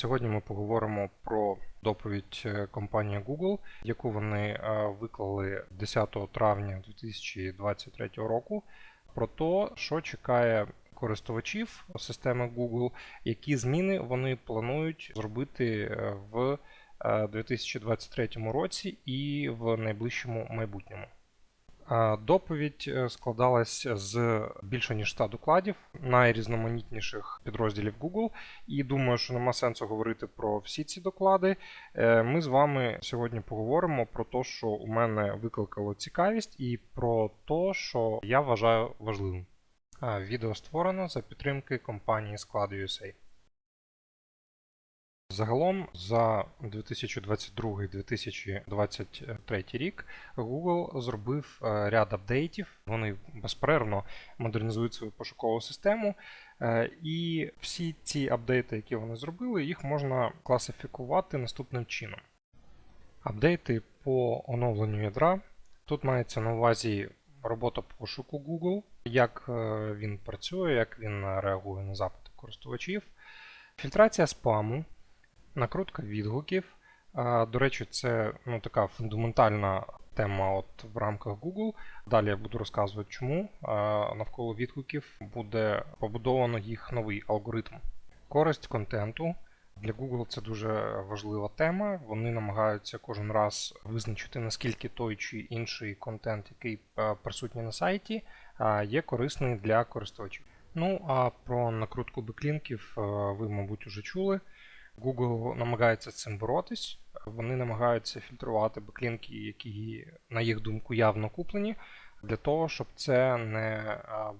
Сьогодні ми поговоримо про доповідь е, компанії Google, яку вони е, виклали 10 травня 2023 року, про те, що чекає користувачів системи Google, які зміни вони планують зробити е, в е, 2023 році і в найближчому майбутньому. Доповідь е, складалась з більше ніж 100 докладів найрізноманітніших підрозділів Google, і думаю, що нема сенсу говорити про всі ці доклади. Е, Ми з вами сьогодні поговоримо про те, що у мене викликало цікавість, і про те, що я вважаю важливим. Відео створено за підтримки компанії Sklad.USA. Загалом за 2022-2023 рік Google зробив е, ряд апдейтів. Вони безперервно модернізують свою пошукову систему. Е, І всі ці апдейти, які вони зробили, їх можна класифікувати наступним чином. Апдейти по оновленню ядра. Тут мається на увазі робота пошуку Google, як е, він працює, як він реагує на запити користувачів. Фільтрація спаму, накрутка відгуків. До речі, це ну, така фундаментальна тема от в рамках Google. Далі я буду розказувати, чому навколо відгуків буде побудовано їх новий алгоритм. Користь контенту. Для Google це дуже важлива тема. Вони намагаються кожен раз визначити, наскільки той чи інший контент, який присутній на сайті, є корисний для користувачів. Ну а про накрутку беклінків ви, мабуть, уже чули. Google намагається з цим боротись. Вони намагаються фільтрувати беклінки, які, на їх думку, явно куплені, для того, щоб це не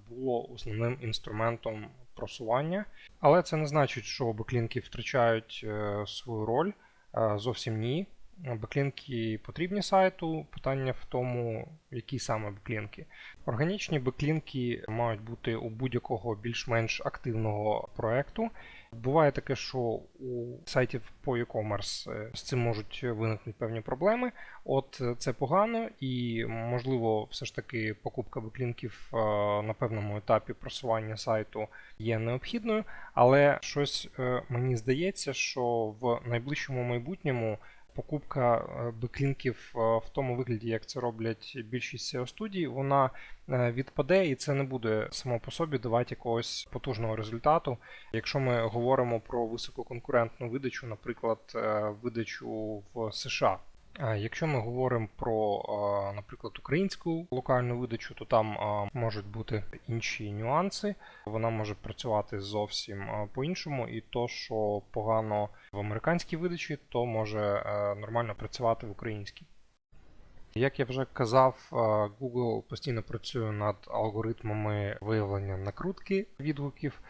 було основним інструментом просування. Але це не значить, що беклінки втрачають е, свою роль. Е, Зовсім ні. Беклінки потрібні сайту. Питання в тому, які саме беклінки. Органічні беклінки мають бути у будь-якого більш-менш активного проекту. Буває таке, що у сайтів по e-commerce е, з цим можуть виникнути певні проблеми. От е, це погано, і можливо, все ж таки покупка беклінків е, на певному етапі просування сайту є необхідною, але щось мені здається, що в найближчому майбутньому покупка е, беклінків е, в тому вигляді, як це роблять більшість SEO студій, вона е, відпаде, і це не буде само по собі давати якогось потужного результату. Якщо ми говоримо про висококонкурентну видачу, наприклад, видачу в США. Якщо ми говоримо про, наприклад, українську локальну видачу, то там можуть бути інші нюанси. Вона може працювати зовсім по-іншому, і то, що погано в американській видачі, то може е, нормально працювати в українській. Як я вже казав, Google постійно працює над алгоритмами виявлення накрутки відгуків.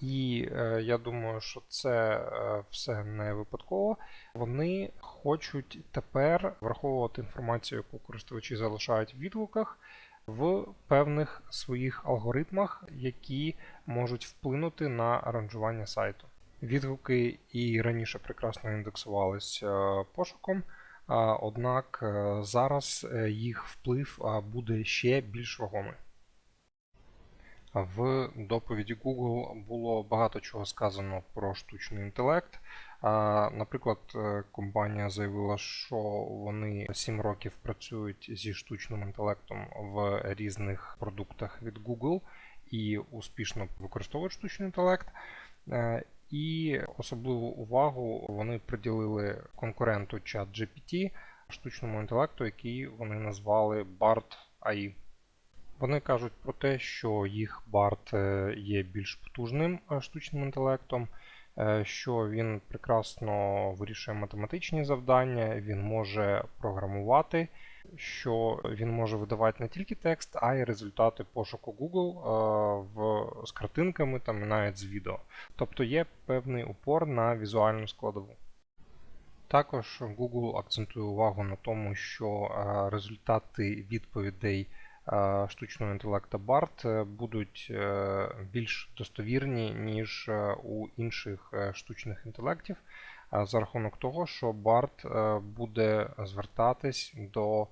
І е, я думаю, що це е, все не випадково. Вони хочуть тепер враховувати інформацію, яку користувачі залишають в відгуках, в певних своїх алгоритмах, які можуть вплинути на аранжування сайту. Відгуки і раніше прекрасно індексувалися пошуком, однак е, зараз е, їх вплив буде ще більш вагомий. В доповіді Google було багато чого сказано про штучний інтелект. Наприклад, е, компанія заявила, що вони 7 років працюють зі штучним інтелектом в різних продуктах від Google і успішно використовують штучний інтелект. Е, І особливу увагу вони приділили конкуренту ChatGPT, штучному інтелекту, який вони назвали BART AI. Вони кажуть про те, що їх BART е, є більш потужним е, штучним інтелектом, е, що він прекрасно вирішує математичні завдання, він може програмувати, що він може видавати не тільки текст, а й результати пошуку Google в, з картинками і навіть з відео. Тобто є певний упор на візуальну складову. Також Google акцентує увагу на тому, що результати відповідей штучного інтелекту BART е, будуть е, більш достовірні, ніж е, у інших е, штучних інтелектів, е, за рахунок того, що BART е, буде звертатись до е,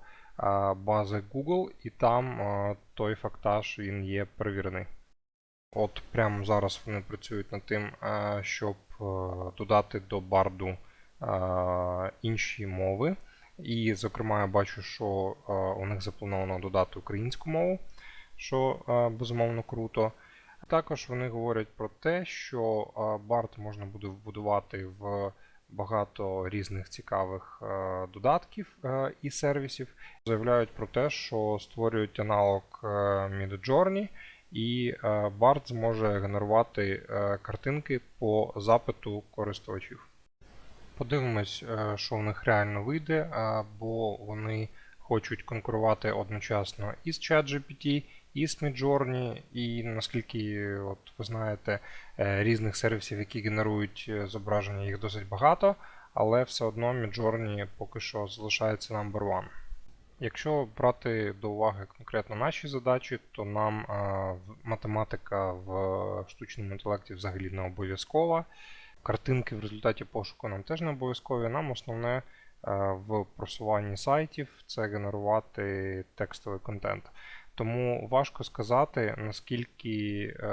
бази Google, і там е, той фактаж він є перевірений. От прямо зараз вони працюють над тим, е, щоб е, додати до барду е, інші мови. І, зокрема, я бачу, що е, у них заплановано додати українську мову, що е, безумовно круто. Також вони говорять про те, що е, BART можна буде вбудувати в багато різних цікавих додатків і сервісів. Заявляють про те, що створюють аналог Midjourney, і BART зможе генерувати картинки по запиту користувачів. Подивимось, е, що в них реально вийде, е, бо вони хочуть конкурувати одночасно і з ChatGPT, і з Midjourney, і наскільки от, ви знаєте, е, різних сервісів, які генерують зображення, їх досить багато, але все одно Midjourney поки що залишається number one. Якщо брати до уваги конкретно наші задачі, то нам математика в штучному інтелекті взагалі не обов'язкова. Картинки в результаті пошуку нам теж не обов'язкові. Нам основне е, в просуванні сайтів це генерувати текстовий контент. Тому важко сказати, наскільки е,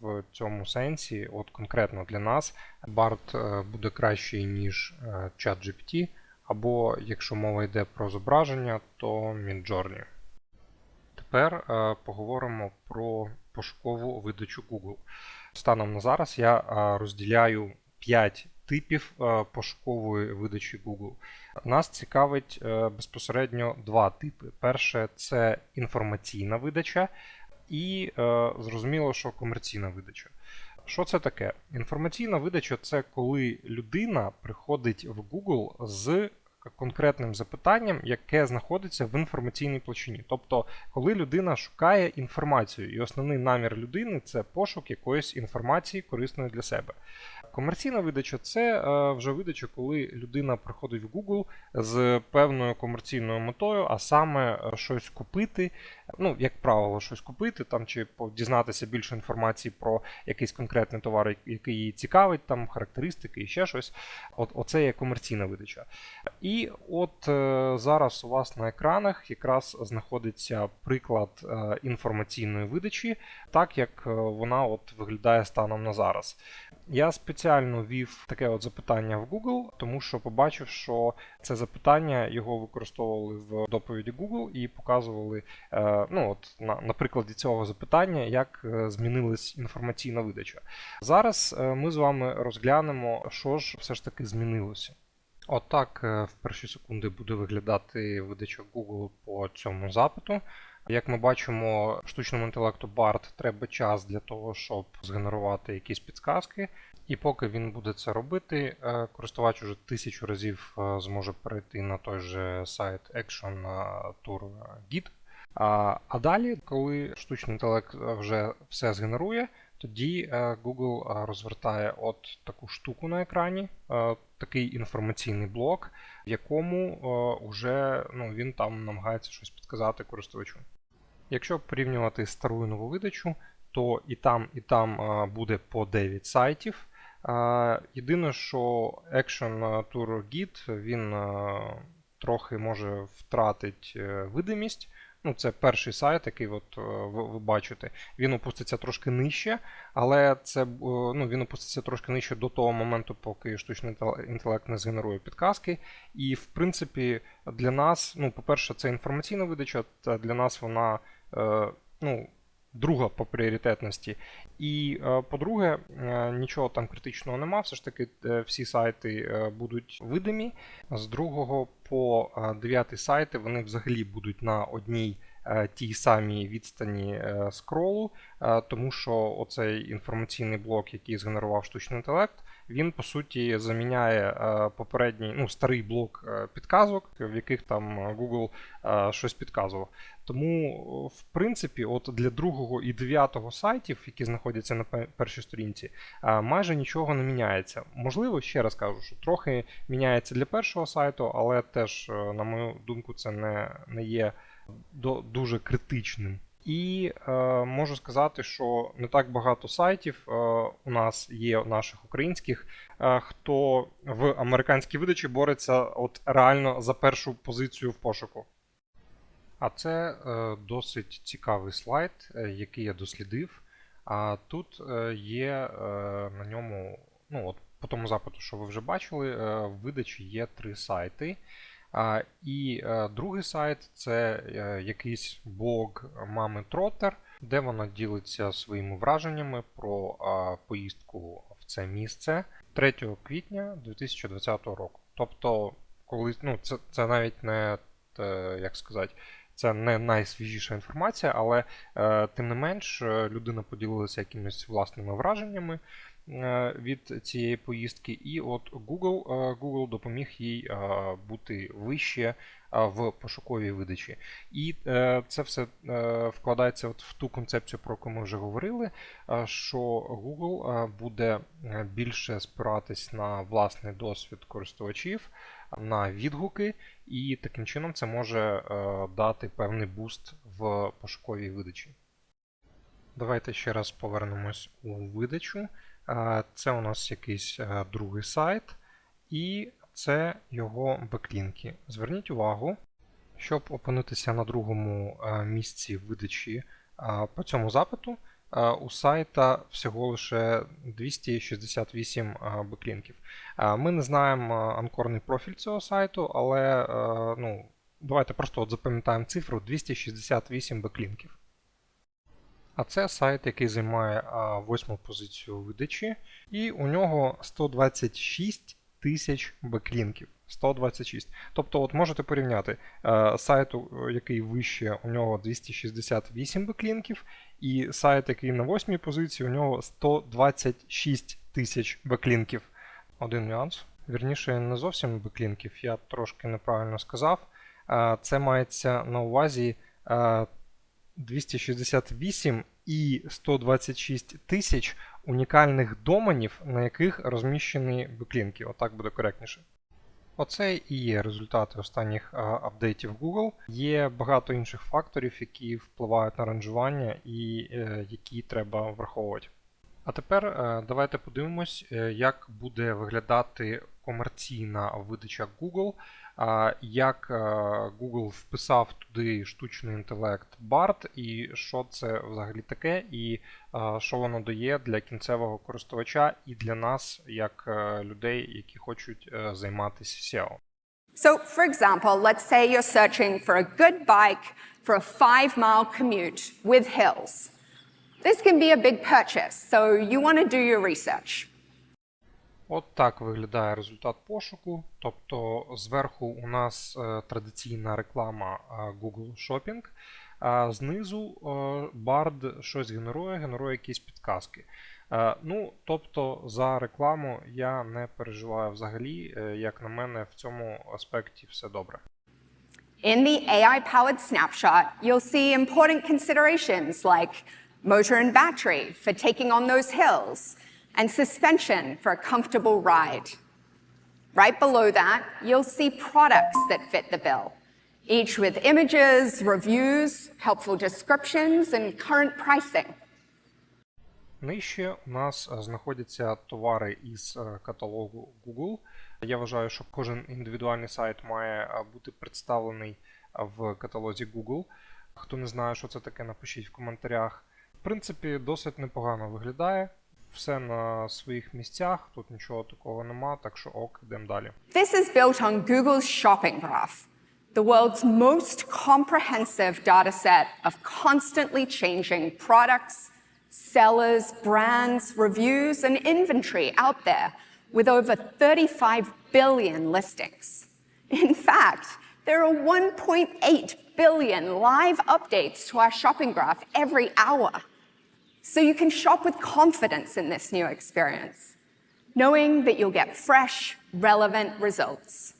в цьому сенсі, от конкретно для нас, BART е, буде кращий, ніж ChatGPT, або якщо мова йде про зображення, то Midjourney. Тепер поговоримо про пошукову видачу Google. Станом на зараз я розділяю 5 типів е, пошукової видачі Google. Нас цікавить е, безпосередньо два типи. Перше це інформаційна видача, і е, зрозуміло, що комерційна видача. Що це таке? Інформаційна видача це коли людина приходить в Google з конкретним запитанням, яке знаходиться в інформаційній площині. Тобто, коли людина шукає інформацію, і основний намір людини це пошук якоїсь інформації корисної для себе. Комерційна видача це е, вже видача, коли людина приходить в Google з певною комерційною метою, а саме е, щось купити, ну, як правило, щось купити там чи дізнатися більше інформації про якийсь конкретний товар, який її цікавить, там характеристики і ще щось. От, оце є комерційна видача. І от е, зараз у вас на екранах якраз знаходиться приклад інформаційної видачі, так як вона от виглядає станом на зараз. Я спеціально ввів таке от запитання в Google, тому що побачив, що це запитання його використовували в доповіді Google і показували е, ну от на, на прикладі цього запитання, як е, змінилась інформаційна видача. Зараз е, ми з вами розглянемо, що ж все ж таки змінилося. Отак в перші секунди буде виглядати видача Google по цьому запиту. Як ми бачимо, штучному інтелекту BART треба час для того, щоб згенерувати якісь підсказки. І поки він буде це робити, е, користувач уже тисячу разів е, зможе перейти на той же сайт Action Tour Git. А, далі, коли штучний інтелект вже все згенерує, тоді е, Google е, розвертає от таку штуку на екрані, е, такий інформаційний блок, в якому е, уже ну, він там намагається щось підказати користувачу. Якщо порівнювати стару і нову видачу, то і там, і там буде по 9 сайтів. Єдине, що Action Tour Git він трохи може втратить е, видимість. Ну, це перший сайт, який от, е, ви, ви бачите. Він опуститься трошки нижче, але це, е, ну, він опуститься трошки нижче до того моменту, поки штучний інтелект не згенерує підказки. І, в принципі, для нас, ну, по-перше, це інформаційна видача, та для нас вона е, ну, друга по пріоритетності. І е, по-друге, е, нічого там критичного нема. Все ж таки, е, всі сайти будуть видимі. З другого по дев'ятий сайти вони взагалі будуть на одній тій самій відстані скролу, тому що оцей інформаційний блок, який згенерував штучний інтелект, він по суті заміняє е, попередній ну, старий блок е, підказок, в яких там е, Google щось підказував. Тому, в принципі, от для другого і дев'ятого сайтів, які знаходяться на першій сторінці, майже нічого не міняється. Можливо, ще раз кажу, що трохи міняється для першого сайту, але теж, на мою думку, це не, не є дуже критичним. І е, можу сказати, що не так багато сайтів е, у нас є наших українських, е, хто в американській видачі бореться от реально за першу позицію в пошуку. А це е, досить цікавий слайд, е, який я дослідив. А тут е, є е, на ньому, ну от по тому запиту, що ви вже бачили, е, в видачі є три сайти. А, І е, другий сайт це е, якийсь блог мами Тротер, де вона ділиться своїми враженнями про а, поїздку в це місце 3 квітня 2020 року. Тобто, коли ну, це, це навіть не е, як сказати, це не найсвіжіша інформація, але е, тим не менш людина поділилася якимись власними враженнями від цієї поїздки, і от Google, е, Google допоміг їй е, бути вище е, в пошуковій видачі. І е, це все е, вкладається от в ту концепцію, про яку ми вже говорили, е, що Google е, буде е, більше спиратись на власний досвід користувачів, на відгуки, і таким чином це може е, дати певний буст в пошуковій видачі. Давайте ще раз повернемось у видачу. Це у нас якийсь е, другий сайт, і це його беклінки. Зверніть увагу, щоб опинитися на другому е, місці видачі е, по цьому запиту, у сайта всього лише 268 е, беклінків. Ми не знаємо анкорний профіль цього сайту, але ну, давайте просто от запам'ятаємо цифру 268 беклінків. А це сайт, який займає восьму позицію видачі, і у нього 126 тисяч беклінків. 126. Тобто, от можете порівняти е, сайт, який вище, у нього 268 беклінків, і сайт, який на восьмій позиції, у нього 126 тисяч беклінків. Один нюанс. Вірніше, не зовсім беклінків, я трошки неправильно сказав. Е, Це мається на увазі е, 268 і 126 тисяч унікальних доменів, на яких розміщені беклінки. Отак буде коректніше. Оце і є результати останніх апдейтів Google. Є багато інших факторів, які впливають на ранжування і е, які треба враховувати. А тепер е, давайте подивимось, е, як буде виглядати комерційна видача Google, як е, Google вписав туди штучний інтелект BART, і що це взагалі таке, і е, що воно дає для кінцевого користувача і для нас, як е, людей, які хочуть е, займатися SEO. So, for example, let's say you're searching for a good bike for a five mile commute with hills. This can be a big purchase, so you want to do your research. От так виглядає результат пошуку. Тобто зверху у нас е, традиційна реклама е, Google Shopping, а знизу е, Bard щось генерує, генерує якісь підказки. Ну, тобто за рекламу я не переживаю взагалі. Як на мене, в цьому аспекті все добре. In the AI powered snapshot, you'll see important considerations like motor and battery for taking on those hills, and suspension for a comfortable ride. Right below that, you'll see products that fit the bill, each with images, reviews, helpful descriptions, and current pricing. Нижче у нас е, знаходяться товари із е, каталогу Google. Я вважаю, що кожен індивідуальний сайт має е, бути представлений е, в каталозі Google. Хто не знає, що це таке, напишіть в коментарях. В принципі, досить непогано виглядає. Все на своїх місцях, тут нічого такого нема, так що ок, йдемо далі. This is built on Google's shopping graph, the world's most comprehensive data set of constantly changing products, sellers, brands, reviews, and inventory out there with over 35 billion listings. In fact, there are 1.8 billion live updates to our shopping graph every hour. So you can shop with confidence in this new experience knowing that you'll get fresh, relevant results.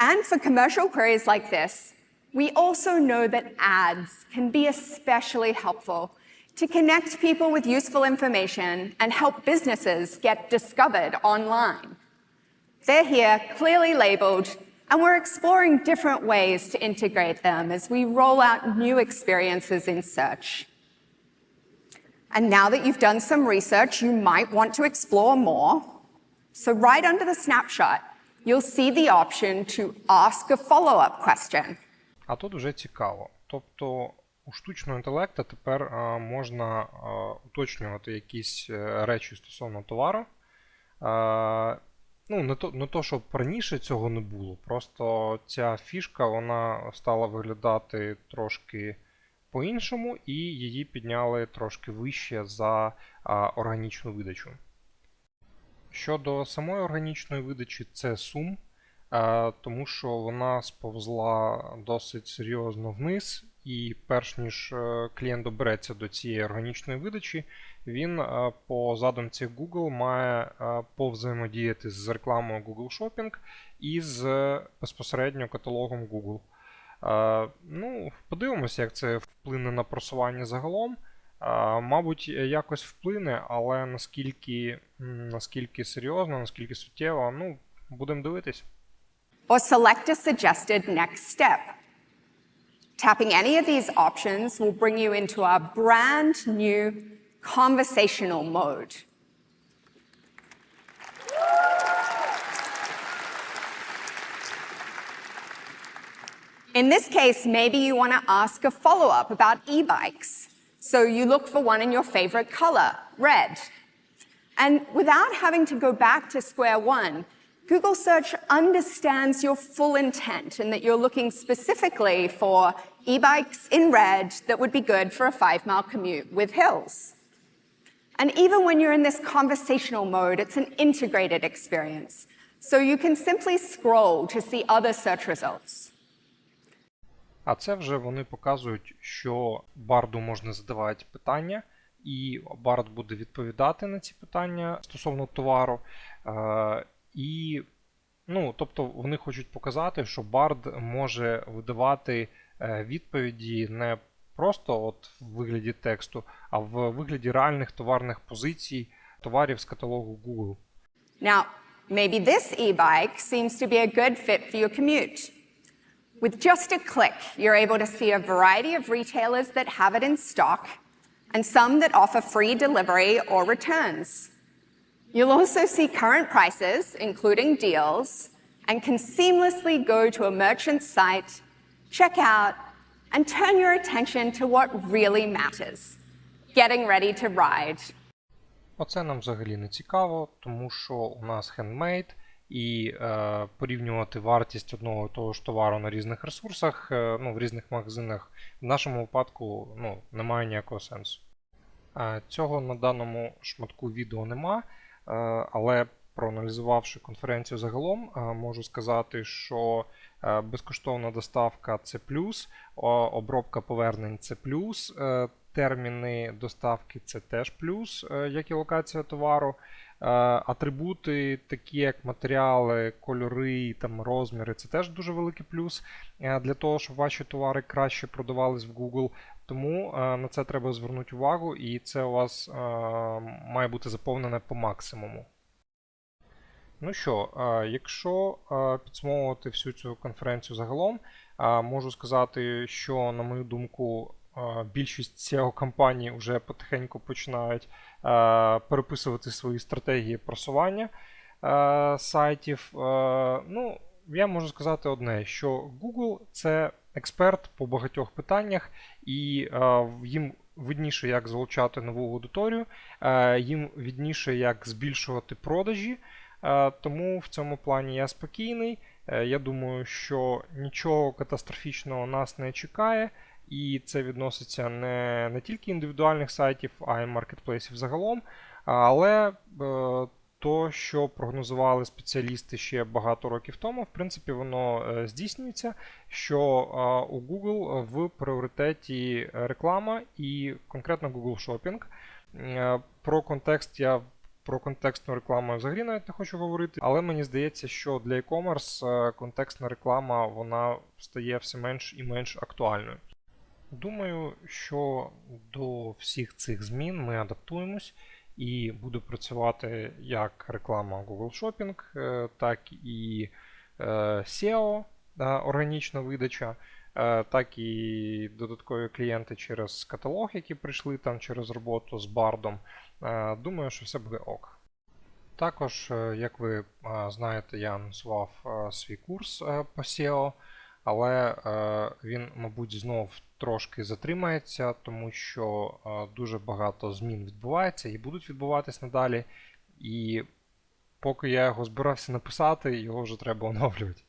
And for commercial queries like this, we also know that ads can be especially helpful to connect people with useful information and help businesses get discovered online. They're here clearly labeled, and we're exploring different ways to integrate them as we roll out new experiences in search. And now that you've done some research, you might want to explore more. So, right under the snapshot, you'll see the option to ask a follow up question. А тут вже цікаво. Тобто у штучного інтелекту тепер е, можна е, уточнювати якісь е, речі стосовно товару. Е, Ну, не то, не то, щоб раніше цього не було, просто ця фішка вона стала виглядати трошки по-іншому, і її підняли трошки вище за а, органічну видачу. Щодо самої органічної видачі, це сум, тому що вона сповзла досить серйозно вниз, і перш ніж е, клієнт добереться до цієї органічної видачі, він е, по задумці Google має е, повзаємодіяти з рекламою Google Shopping і з безпосередньо каталогом Google. Ну, подивимося, як це вплине на просування загалом. Мабуть, якось вплине, але наскільки, наскільки серйозно, наскільки суттєво, ну, будемо дивитись. or select a suggested next step. Tapping any of these options will bring you into our brand new conversational mode. In this case, maybe you want to ask a follow up about e bikes. So you look for one in your favorite color, red. And without having to go back to square one, Google Search understands your full intent and that you're looking specifically for e bikes in red that would be good for a five mile commute with hills. And even when you're in this conversational mode, it's an integrated experience. So you can simply scroll to see other search results. А це вже вони показують, що барду можна задавати питання, і бард буде відповідати на ці питання стосовно товару. Е, і, ну, тобто вони хочуть показати, що бард може видавати е, відповіді не просто от в вигляді тексту, а в вигляді реальних товарних позицій товарів з каталогу Google. Now, maybe this e bike seems to be a good fit for your commute. With just a click, you're able to see a variety of retailers that have it in stock and some that offer free delivery or returns. You'll also see current prices, including deals, and can seamlessly go to a merchant's site, check out, and turn your attention to what really matters getting ready to ride. Оце нам взагалі не цікаво, тому що у нас хендмейд, і е, порівнювати вартість одного того ж товару на різних ресурсах, е, ну, в різних магазинах, в нашому випадку ну, немає ніякого сенсу. Е, цього на даному шматку відео нема, е, але проаналізувавши конференцію загалом, е, можу сказати, що е, безкоштовна доставка це плюс, обробка повернень це плюс, е, терміни доставки це теж плюс, е, як і локація товару. Е, Атрибути, такі як матеріали, кольори, там, розміри, це теж дуже великий плюс е, для того, щоб ваші товари краще продавались в Google. Тому е, на це треба звернути увагу, і це у вас має бути заповнене по максимуму. Ну що, якщо підсумовувати всю цю конференцію загалом, можу сказати, що, на мою думку, більшість SEO компаній вже потихеньку починають переписувати свої стратегії просування сайтів. Ну, я можу сказати одне, що Google це експерт по багатьох питаннях, і їм видніше, як залучати нову аудиторію, їм видніше, як збільшувати продажі. Тому в цьому плані я спокійний. Е, Я думаю, що нічого катастрофічного нас не чекає, і це відноситься не, не тільки індивідуальних сайтів, а й маркетплейсів загалом. Але е, то, що прогнозували спеціалісти ще багато років тому, в принципі, воно е, здійснюється, що е, у Google в пріоритеті реклама і конкретно Google Shopping. Про контекст я про контекстну рекламу взагалі навіть не хочу говорити, але мені здається, що для e-commerce контекстна реклама вона стає все менш і менш актуальною. Думаю, що до всіх цих змін ми адаптуємось і буде працювати як реклама Google Shopping, е, так і е, SEO, органічна видача, е, так і додаткові клієнти через каталог, які прийшли там через роботу з бардом. Думаю, що все буде ок. Також, як ви знаєте, я анонсував свій курс по SEO. Але е, він, мабуть, знов трошки затримається, тому що е, дуже багато змін відбувається і будуть відбуватись надалі. І поки я його збирався написати, його вже треба оновлювати.